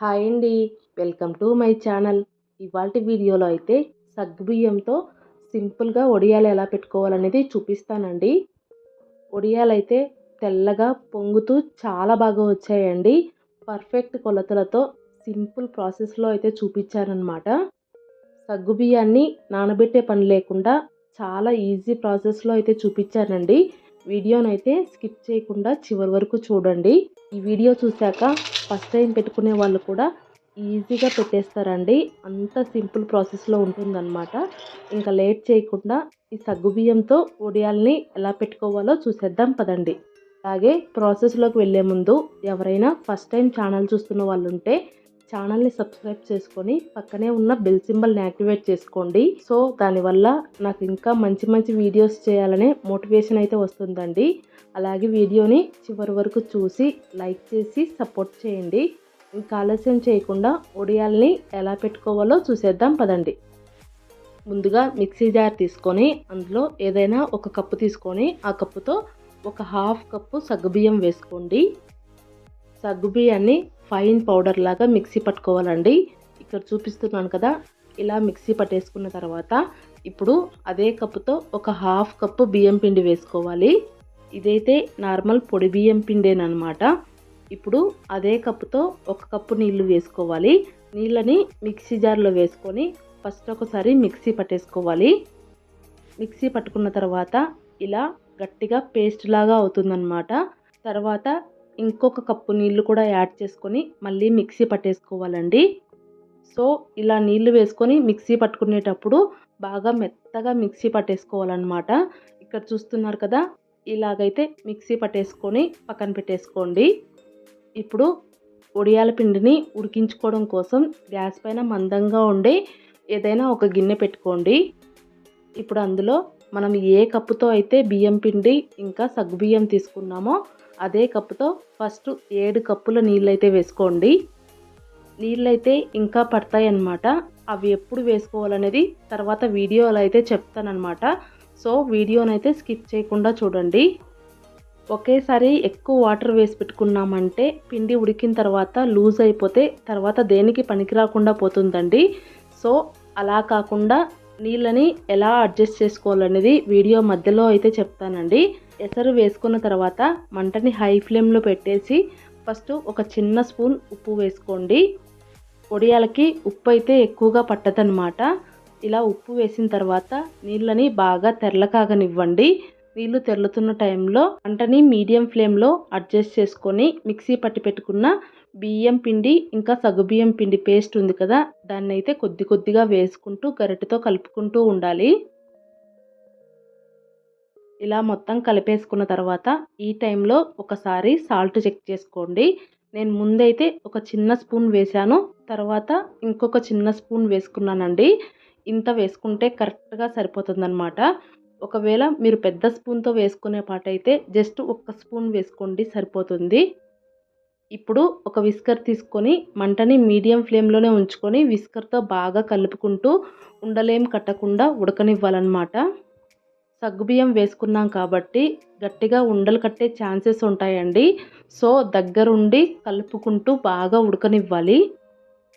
Hi అండి. Welcome to my channel. ఇవాళ వీడియోలో అయితే సగ్గుబియ్యంతో సింపుల్గా వడియాలు ఎలా పెట్టుకోవాలనేది చూపిస్తానండి. ఒడియాలు అయితే తెల్లగా పొంగుతూ చాలా బాగా వచ్చాయండి. పర్ఫెక్ట్ కొలతలతో సింపుల్ ప్రాసెస్లో అయితే చూపించారనమాట. సగ్గుబియ్యాన్ని నానబెట్టే పని లేకుండా చాలా ఈజీ ప్రాసెస్లో అయితే చూపించానండి. వీడియోనైతే అయితే స్కిప్ చేయకుండా చివరి వరకు చూడండి. ఈ వీడియో చూశాక ఫస్ట్ టైం పెట్టుకునే వాళ్ళు కూడా ఈజీగా పెట్టేస్తారండి. అంత సింపుల్ ప్రాసెస్లో ఉంటుందన్నమాట. ఇంకా లేట్ చేయకుండా ఈ సగ్గుబియ్యంతో వడియాల్ని ఎలా పెట్టుకోవాలో చూసేద్దాం పదండి. అలాగే ప్రాసెస్లోకి వెళ్ళే ముందు ఎవరైనా ఫస్ట్ టైం ఛానల్ చూస్తున్న వాళ్ళు ఉంటే ఛానల్ని సబ్స్క్రైబ్ చేసుకొని పక్కనే ఉన్న బెల్ సింబల్ని యాక్టివేట్ చేసుకోండి. సో దానివల్ల నాకు ఇంకా మంచి మంచి వీడియోస్ చేయాలనే మోటివేషన్ అయితే వస్తుందండి. అలాగే వీడియోని చివరి వరకు చూసి లైక్ చేసి సపోర్ట్ చేయండి. ఇంకా ఆలస్యం చేయకుండా ఒడియాల్ని ఎలా పెట్టుకోవాలో చూసేద్దాం పదండి. ముందుగా మిక్సీ జార్ తీసుకొని అందులో ఏదైనా ఒక కప్పు తీసుకొని ఆ కప్పుతో ఒక హాఫ్ కప్పు సగ్గుబియ్యం వేసుకోండి. సగ్గుబియ్యాన్ని ఫైన్ పౌడర్ లాగా మిక్సీ పట్టుకోవాలండి. ఇక్కడ చూపిస్తున్నాను కదా ఇలా మిక్సీ పట్టేసుకున్న తర్వాత ఇప్పుడు అదే కప్పుతో ఒక హాఫ్ కప్పు బియ్యం పిండి వేసుకోవాలి. ఇదైతే నార్మల్ పొడి బియ్యం పిండేనమాట ఇప్పుడు అదే కప్పుతో ఒక కప్పు నీళ్ళు వేసుకోవాలి. నీళ్ళని మిక్సీ జార్లో వేసుకొని ఫస్ట్ ఒకసారి మిక్సీ పట్టేసుకోవాలి. మిక్సీ పట్టుకున్న తర్వాత ఇలా గట్టిగా పేస్ట్ లాగా అవుతుందన్నమాట. తర్వాత ఇంకొక కప్పు నీళ్ళు కూడా యాడ్ చేసుకొని మళ్ళీ మిక్సీ పట్టేసుకోవాలండి. సో ఇలా నీళ్ళు వేసుకొని మిక్సీ పట్టుకునేటప్పుడు బాగా మెత్తగా మిక్సీ పట్టేసుకోవాలన్నమాట. ఇక్కడ చూస్తున్నారు కదా ఇలాగైతే మిక్సీ పట్టేసుకొని పక్కన పెట్టేసుకోండి. ఇప్పుడు ఒడియాల పిండిని ఉడికించుకోవడం కోసం గ్యాస్ పైన మందంగా ఉండే ఏదైనా ఒక గిన్నె పెట్టుకోండి. ఇప్పుడు అందులో మనం ఏ కప్పుతో అయితే బియ్యం పిండి ఇంకా సగ్గుబియ్యం తీసుకున్నామో అదే కప్పుతో ఫస్ట్ ఏడు కప్పుల నీళ్ళైతే వేసుకోండి. నీళ్ళైతే ఇంకా పడతాయి అన్నమాట అవి ఎప్పుడు వేసుకోవాలనేది తర్వాత వీడియోలో అయితే చెప్తానమాట సో వీడియోనైతే స్కిప్ చేయకుండా చూడండి. ఒకేసారి ఎక్కువ వాటర్ వేసి పెట్టుకున్నామంటే పిండి ఉడికిన తర్వాత లూజ్ అయిపోతే తర్వాత దేనికి పనికి రాకుండా పోతుందండి. సో అలా కాకుండా నీళ్ళని ఎలా అడ్జస్ట్ చేసుకోవాలనేది వీడియో మధ్యలో అయితే చెప్తానండి. ఎసరు వేసుకున్న తర్వాత మంటని హై ఫ్లేమ్లో పెట్టేసి ఫస్ట్ ఒక చిన్న స్పూన్ ఉప్పు వేసుకోండి. పొడియాలకి ఉప్పు అయితే ఎక్కువగా పట్టదనమాట ఇలా ఉప్పు వేసిన తర్వాత నీళ్ళని బాగా తెరలకాగనివ్వండి నీళ్ళు తెల్లుతున్న టైంలో మంటని మీడియం ఫ్లేమ్లో అడ్జస్ట్ చేసుకొని మిక్సీ పట్టి పెట్టుకున్న బియ్యం పిండి ఇంకా సగ్గుబియ్యం పిండి పేస్ట్ ఉంది కదా దాన్ని అయితే కొద్ది కొద్దిగా వేసుకుంటూ గరిటెతో కలుపుకుంటూ ఉండాలి. ఇలా మొత్తం కలిపేసుకున్న తర్వాత ఈ టైంలో ఒకసారి సాల్ట్ చెక్ చేసుకోండి. నేను ముందైతే ఒక చిన్న స్పూన్ వేశాను తర్వాత ఇంకొక చిన్న స్పూన్ వేసుకున్నానండి. ఇంత వేసుకుంటే కరెక్ట్గా సరిపోతుందన్నమాట. ఒకవేళ మీరు పెద్ద స్పూన్తో వేసుకునే పాట అయితే జస్ట్ ఒక్క స్పూన్ వేసుకోండి సరిపోతుంది. ఇప్పుడు ఒక విస్కర్ తీసుకొని మంటని మీడియం ఫ్లేమ్లోనే ఉంచుకొని విస్కర్తో బాగా కలుపుకుంటూ ఉండలేం కట్టకుండా ఉడకనివ్వాలన్నమాట. సగ్గుబియ్యం వేసుకున్నాం కాబట్టి గట్టిగా ఉండలు కట్టే ఛాన్సెస్ ఉంటాయండి. సో దగ్గరుండి కలుపుకుంటూ బాగా ఉడకనివ్వాలి.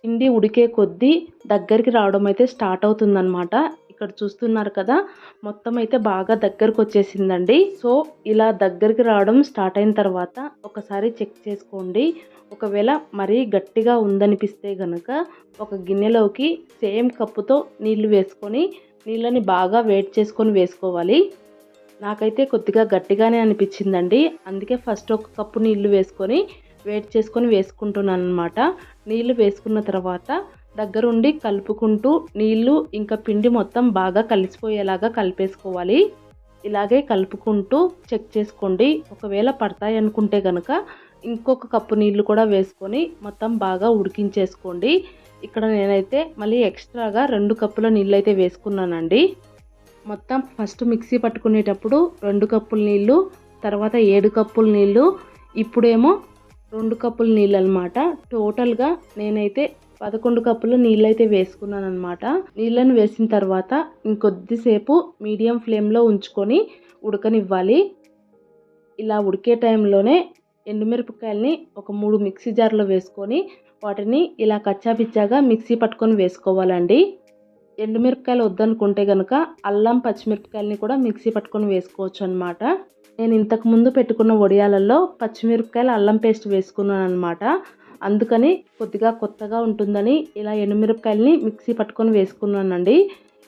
పిండి ఉడికే కొద్దీ దగ్గరికి రావడం అయితే స్టార్ట్ అవుతుందన్నమాట. ఇక్కడ చూస్తున్నారు కదా మొత్తం అయితే బాగా దగ్గరకు వచ్చేసిందండి సో ఇలా దగ్గరికి రావడం స్టార్ట్ అయిన తర్వాత ఒకసారి చెక్ చేసుకోండి. ఒకవేళ మరీ గట్టిగా ఉందనిపిస్తే కనుక ఒక గిన్నెలోకి సేమ్ కప్పుతో నీళ్ళు వేసుకొని నీళ్ళని బాగా వేడి చేసుకొని వేసుకోవాలి. నాకైతే కొద్దిగా గట్టిగానే అనిపించిందండి. అందుకే ఫస్ట్ ఒక కప్పు నీళ్ళు వేసుకొని వేడి చేసుకొని వేసుకుంటున్నాను అనమాట నీళ్ళు వేసుకున్న తర్వాత దగ్గరుండి కలుపుకుంటూ నీళ్ళు ఇంకా పిండి మొత్తం బాగా కలిసిపోయేలాగా కలిపేసుకోవాలి. ఇలాగే కలుపుకుంటూ చెక్ చేసుకోండి. ఒకవేళ పడతాయి అనుకుంటే కనుక ఇంకొక కప్పు నీళ్ళు కూడా వేసుకొని మొత్తం బాగా ఉడికించేసుకోండి. ఇక్కడ నేనైతే మళ్ళీ ఎక్స్ట్రాగా రెండు కప్పుల నీళ్ళు అయితే వేసుకున్నానండి. మొత్తం ఫస్ట్ మిక్సీ పట్టుకునేటప్పుడు రెండు కప్పుల నీళ్ళు తర్వాత ఏడు కప్పుల నీళ్ళు ఇప్పుడేమో రెండు కప్పుల నీళ్ళు అనమాట టోటల్గా నేనైతే పదకొండు కప్పులు నీళ్ళైతే వేసుకున్నాను అనమాట నీళ్ళని వేసిన తర్వాత ఇంకొద్దిసేపు మీడియం ఫ్లేమ్లో ఉంచుకొని ఉడకనివ్వాలి. ఇలా ఉడికే టైంలోనే ఎండుమిరపకాయలని ఒక మూడు మిక్సీ జార్లో వేసుకొని వాటిని ఇలా కచ్చాపిచ్చాగా మిక్సీ పట్టుకొని వేసుకోవాలండి. ఎండుమిరపకాయలు వద్దనుకుంటే కనుక అల్లం పచ్చిమిరపకాయలని కూడా మిక్సీ పట్టుకొని వేసుకోవచ్చు అనమాట నేను ఇంతకు ముందు పెట్టుకున్న వడియాలలో పచ్చిమిరపకాయలు అల్లం పేస్ట్ వేసుకున్నాను అనమాట అందుకని కొద్దిగా కొత్తగా ఉంటుందని ఇలా ఎండుమిరపకాయలని మిక్సీ పట్టుకొని వేసుకున్నానండి.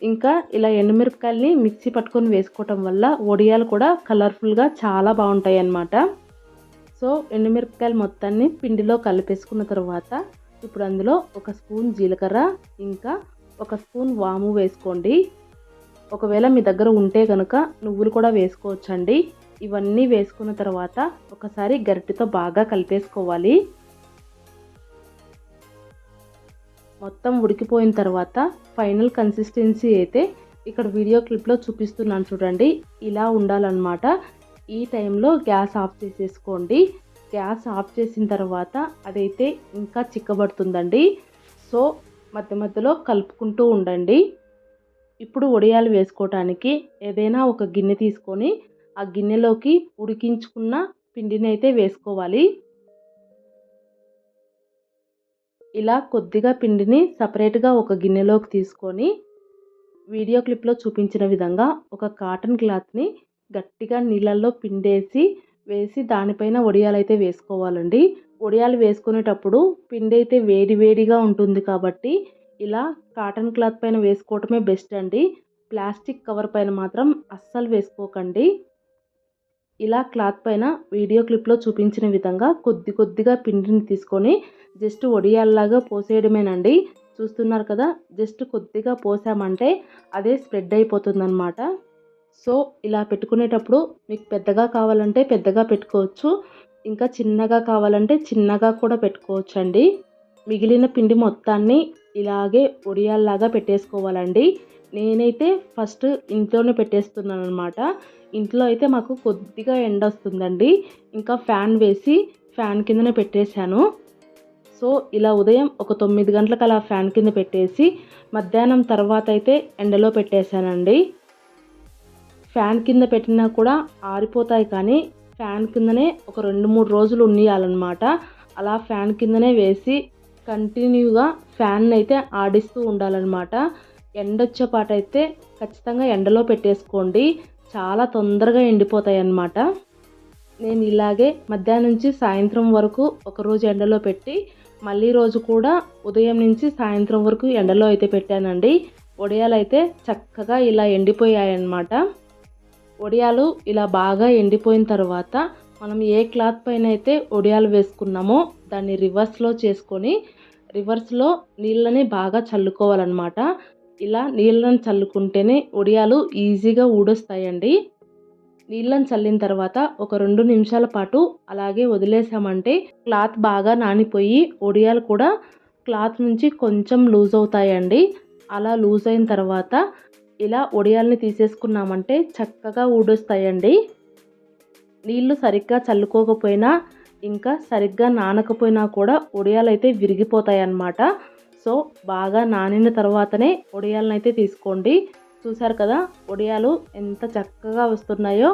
ఇంకా ఇలా ఎండుమిరపకాయలని మిక్సీ పట్టుకొని వేసుకోవటం వల్ల వడియాలు కూడా కలర్ఫుల్గా చాలా బాగుంటాయి అన్నమాట సో ఎండుమిరపకాయలు మొత్తాన్ని పిండిలో కలిపేసుకున్న తర్వాత ఇప్పుడు అందులో ఒక స్పూన్ జీలకర్ర ఇంకా ఒక స్పూన్ వాము వేసుకోండి. ఒకవేళ మీ దగ్గర ఉంటే కనుక నువ్వులు కూడా వేసుకోవచ్చండి. ఇవన్నీ వేసుకున్న తర్వాత ఒకసారి గరిటెతో బాగా కలిపేసుకోవాలి. మొత్తం ఉడికిపోయిన తర్వాత ఫైనల్ కన్సిస్టెన్సీ అయితే ఇక్కడ వీడియో క్లిప్లో చూపిస్తున్నాను చూడండి. ఇలా ఉండాలన్నమాట. ఈ టైంలో గ్యాస్ ఆఫ్ చేసేసుకోండి. గ్యాస్ ఆఫ్ చేసిన తర్వాత అదైతే ఇంకా చిక్కబడుతుందండి. సో మధ్య మధ్యలో కలుపుకుంటూ ఉండండి. ఇప్పుడు వడియాలు వేసుకోవటానికి ఏదైనా ఒక గిన్నె తీసుకొని ఆ గిన్నెలోకి ఉడికించుకున్న పిండిని అయితే వేసుకోవాలి. ఇలా కొద్దిగా పిండిని సపరేట్గా ఒక గిన్నెలోకి తీసుకొని వీడియో క్లిప్లో చూపించిన విధంగా ఒక కాటన్ క్లాత్ని గట్టిగా నీళ్ళల్లో పిండేసి వేసి దానిపైన వడియాలు అయితే వేసుకోవాలండి. వడియాలు వేసుకునేటప్పుడు పిండి అయితే వేడి వేడిగా ఉంటుంది కాబట్టి ఇలా కాటన్ క్లాత్ పైన వేసుకోవటమే బెస్ట్ అండి. ప్లాస్టిక్ కవర్ పైన మాత్రం అస్సలు వేసుకోకండి. ఇలా క్లాత్ పైన వీడియో క్లిప్లో చూపించిన విధంగా కొద్ది కొద్దిగా పిండిని తీసుకొని జస్ట్ వడియాల్లాగా పోసేయడమేనండి. చూస్తున్నారు కదా జస్ట్ కొద్దిగా పోసామంటే అదే స్ప్రెడ్ అయిపోతుందన్నమాట. సో ఇలా పెట్టుకునేటప్పుడు మీకు పెద్దగా కావాలంటే పెద్దగా పెట్టుకోవచ్చు. ఇంకా చిన్నగా కావాలంటే చిన్నగా కూడా పెట్టుకోవచ్చు అండి మిగిలిన పిండి మొత్తాన్ని ఇలాగే ఒడియాల్లాగా పెట్టేసుకోవాలండి. నేనైతే ఫస్ట్ ఇంట్లోనే పెట్టేస్తున్నాను అనమాట ఇంట్లో అయితే మాకు కొద్దిగా ఎండ వస్తుందండి. ఇంకా ఫ్యాన్ వేసి ఫ్యాన్ కిందనే పెట్టేశాను. సో ఇలా ఉదయం ఒక తొమ్మిది గంటలకు అలా ఫ్యాన్ కింద పెట్టేసి మధ్యాహ్నం తర్వాత అయితే ఎండలో పెట్టేశానండి. ఫ్యాన్ కింద పెట్టినా కూడా ఆరిపోతాయి కానీ ఫ్యాన్ కిందనే ఒక రెండు మూడు రోజులు ఉన్నియాలన్నమాట అలా ఫ్యాన్ కిందనే వేసి కంటిన్యూగా ఫ్యాన్ అయితే ఆడిస్తూ ఉండాలన్నమాట. ఎండొచ్చే పాట అయితే ఖచ్చితంగా ఎండలో పెట్టేసుకోండి. చాలా తొందరగా ఎండిపోతాయి అన్నమాట నేను ఇలాగే మధ్యాహ్నం నుంచి సాయంత్రం వరకు ఒకరోజు ఎండలో పెట్టి మళ్ళీ రోజు కూడా ఉదయం నుంచి సాయంత్రం వరకు ఎండలో అయితే పెట్టానండి. వడియాలు అయితే చక్కగా ఇలా ఎండిపోయాయన్నమాట. వడియాలు ఇలా బాగా ఎండిపోయిన తర్వాత మనం ఏ క్లాత్ పైన అయితే వడియాలు వేసుకున్నామో దాన్ని రివర్స్లో చేసుకొని రివర్స్లో నీళ్ళని బాగా చల్లుకోవాలన్నమాట. ఇలా నీళ్ళని చల్లుకుంటేనే వడియాలు ఈజీగా ఊడొస్తాయండి. నీళ్ళని చల్లిన తర్వాత ఒక రెండు నిమిషాల పాటు అలాగే వదిలేసామంటే క్లాత్ బాగా నానిపోయి వడియాలు కూడా క్లాత్ నుంచి కొంచెం లూజ్ అవుతాయండి. అలా లూజ్ అయిన తర్వాత ఇలా వడియాల్ని తీసేసుకున్నామంటే చక్కగా ఊడొస్తాయండి. నీళ్ళు సరిగ్గా చల్లుకోకపోయినా ఇంకా సరిగ్గా నానకపోయినా కూడా వడియాలు అయితే విరిగిపోతాయి అన్నమాట సో బాగా నానిన తర్వాతనే వడియాలను అయితే తీసుకోండి. చూసారు కదా వడియాలు ఎంత చక్కగా వస్తున్నాయో.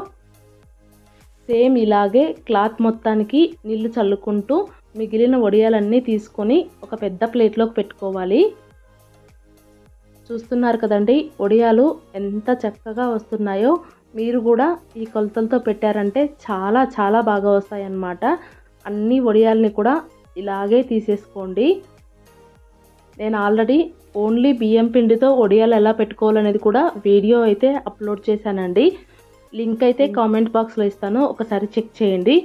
సేమ్ ఇలాగే క్లాత్ మొత్తానికి నీళ్ళు చల్లుకుంటూ మిగిలిన వడియాలన్నీ తీసుకొని ఒక పెద్ద ప్లేట్లోకి పెట్టుకోవాలి. చూస్తున్నారు కదండి. వడియాలు ఎంత చక్కగా వస్తున్నాయో మీరు కూడా ఈ కొలతలతో పెట్టారంటే చాలా చాలా బాగా వస్తాయన్నమాట. అన్ని వడియాల్ని కూడా ఇలాగే తీసేసుకోండి. నేను ఆల్రెడీ ఓన్లీ బియ్యం పిండితో వడియాలు ఎలా పెట్టుకోవాలనేది కూడా వీడియో అయితే అప్లోడ్ చేశానండి. లింక్ అయితే కామెంట్ బాక్స్లో ఇస్తాను. ఒకసారి చెక్ చేయండి.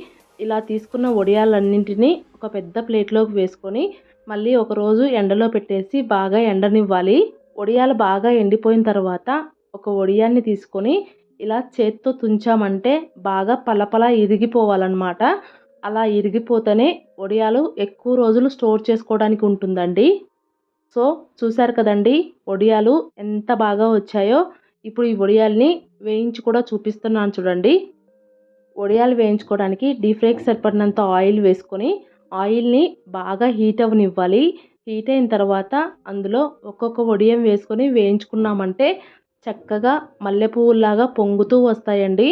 ఇలా తీసుకున్న వడియాలన్నింటినీ ఒక పెద్ద ప్లేట్లోకి వేసుకొని మళ్ళీ ఒకరోజు ఎండలో పెట్టేసి బాగా ఎండనివ్వాలి. వడియాలు బాగా ఎండిపోయిన తర్వాత ఒక వడియాన్ని తీసుకొని ఇలా చేత్తో తుంచామంటే బాగా పలపల ఇరిగిపోవాలన్నమాట. అలా ఇరిగిపోతేనే వడియాలు ఎక్కువ రోజులు స్టోర్ చేసుకోవడానికి ఉంటుందండి. సో చూసారు కదండి వడియాలు ఎంత బాగా వచ్చాయో. ఇప్పుడు ఈ వడియాల్ని వేయించి కూడా చూపిస్తున్నాను చూడండి. వడియాలు వేయించుకోవడానికి డీప్ ఫ్రైకి సరిపడినంత ఆయిల్ వేసుకొని ఆయిల్ని బాగా హీట్ అవ్వనివ్వాలి. హీట్ అయిన తర్వాత అందులో ఒక్కొక్క వడియం వేసుకొని వేయించుకున్నామంటే చక్కగా మల్లెపువ్వులాగా పొంగుతూ వస్తాయండి.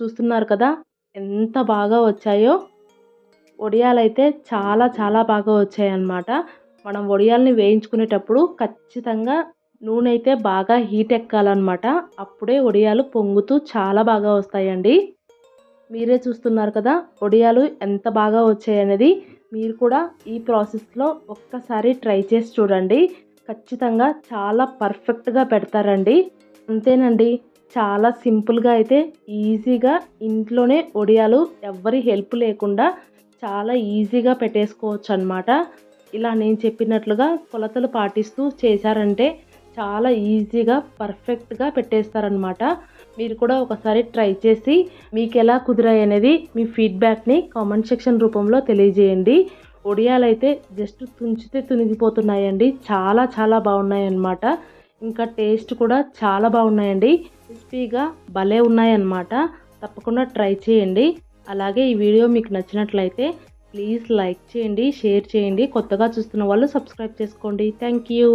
చూస్తున్నారు కదా ఎంత బాగా వచ్చాయో. వడియాలైతే చాలా చాలా బాగా వచ్చాయన్నమాట. మనం వడియాల్ని వేయించుకునేటప్పుడు ఖచ్చితంగా నూనె అయితే బాగా హీట్ ఎక్కాలన్నమాట. అప్పుడే వడియాలు పొంగుతూ చాలా బాగా వస్తాయండి. మీరే చూస్తున్నారు కదా వడియాలు ఎంత బాగా వచ్చాయనేది. మీరు కూడా ఈ ప్రాసెస్లో ఒక్కసారి ట్రై చేసి చూడండి. ఖచ్చితంగా చాలా పర్ఫెక్ట్గా పెడతారండి. అంతేనండి చాలా సింపుల్గా అయితే ఈజీగా ఇంట్లోనే ఒడియాలు ఎవ్వరి హెల్ప్ లేకుండా చాలా ఈజీగా పెట్టేసుకోవచ్చు అనమాట ఇలా నేను చెప్పినట్లుగా కొలతలు పాటిస్తూ చేశారంటే చాలా ఈజీగా పర్ఫెక్ట్గా పెట్టేస్తారనమాట మీరు కూడా ఒకసారి ట్రై చేసి మీకు ఎలా కుదిరాయి అనేది మీ ఫీడ్బ్యాక్ని కామెంట్ సెక్షన్ రూపంలో తెలియజేయండి. ఒడియాలు అయితే జస్ట్ తుంచితే తునిగిపోతున్నాయండి. చాలా చాలా బాగున్నాయి అన్నమాట ఇంకా టేస్ట్ కూడా చాలా బాగున్నాయండి. క్రిస్పీగా భలే ఉన్నాయన్నమాట. తప్పకుండా ట్రై చేయండి. అలాగే ఈ వీడియో మీకు నచ్చినట్లయితే ప్లీజ్ లైక్ చేయండి షేర్ చేయండి. కొత్తగా చూస్తున్న వాళ్ళు సబ్స్క్రైబ్ చేసుకోండి. Thank you.